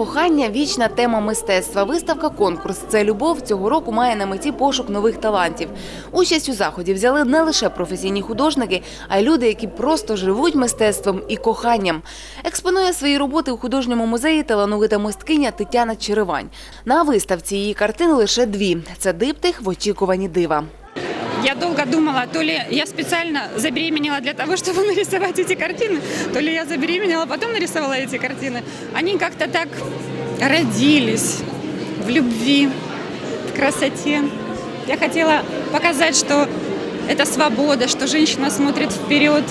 кохання вічна тема мистецтва. Виставка конкурс це любов цього року має на меті пошук нових талантів. Участь у заході взяли не лише професійні художники, а й люди, які просто живуть мистецтвом і коханням. Експонує свої роботи у художньому музеї талановита мисткиня Тетяна Черевань. На виставці її картин лише дві: це диптих в очікуванні дива. Я долго думала, то ли я специально забеременела для того, чтобы нарисовать эти картины, то ли я забеременела, потом нарисовала эти картины. Они как-то так родились в любви, в красоте. Я хотела показать, что это свобода, что женщина смотрит вперед,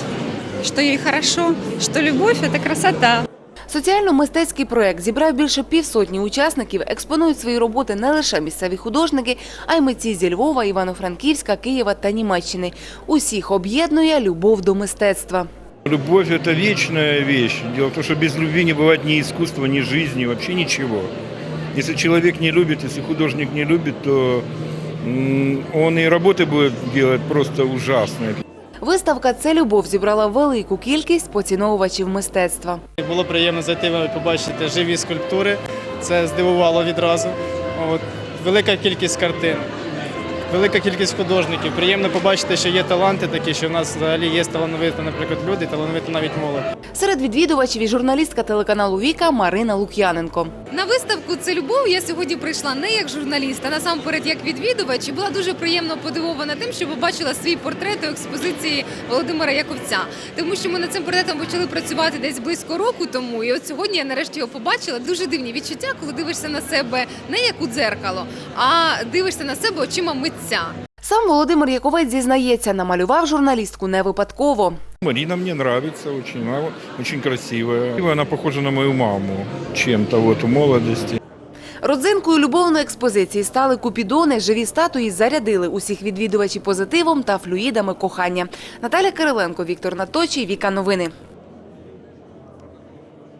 что ей хорошо, что любовь – это красота. Соціально-мистецький проект зібрав більше півсотні учасників. Експонують свої роботи не лише місцеві художники, а й митці зі Львова, Івано-Франківська, Києва та Німеччини. Усіх об'єднує любов до мистецтва. Любовь – это вечная вещь. Дело в том, что без любви не бывает ни искусства, ни жизни, вообще ничего. Если человек не любит, если художник не любит, то м, он и работы будет делать просто ужасные. Виставка Це любов зібрала велику кількість поціновувачів мистецтва. Було приємно зайти побачити живі скульптури. Це здивувало відразу. От. Велика кількість картин, велика кількість художників. Приємно побачити, що є таланти такі, що в нас взагалі є талановиті, наприклад, люди, талановиті навіть молодь. Серед відвідувачів і журналістка телеканалу Віка Марина Лук'яненко. На виставку це любов. Я сьогодні прийшла не як журналіст, а насамперед як відвідувач. І була дуже приємно подивована тим, що побачила свій портрет у експозиції Володимира Яковця. Тому що ми над цим портретом почали працювати десь близько року тому. І от сьогодні я нарешті його побачила. Дуже дивні відчуття, коли дивишся на себе не як у дзеркало, а дивишся на себе очима митця. Сам Володимир Яковець зізнається, намалював журналістку не випадково. Марина мне нравится очень, она очень красивая. И Она на мою маму чем-то вот в молодости. Родзинкою любовної експозиції стали купідони. Живі статуї зарядили усіх відвідувачів позитивом та флюїдами кохання. Наталя Кириленко, Віктор Наточій, Віка Новини.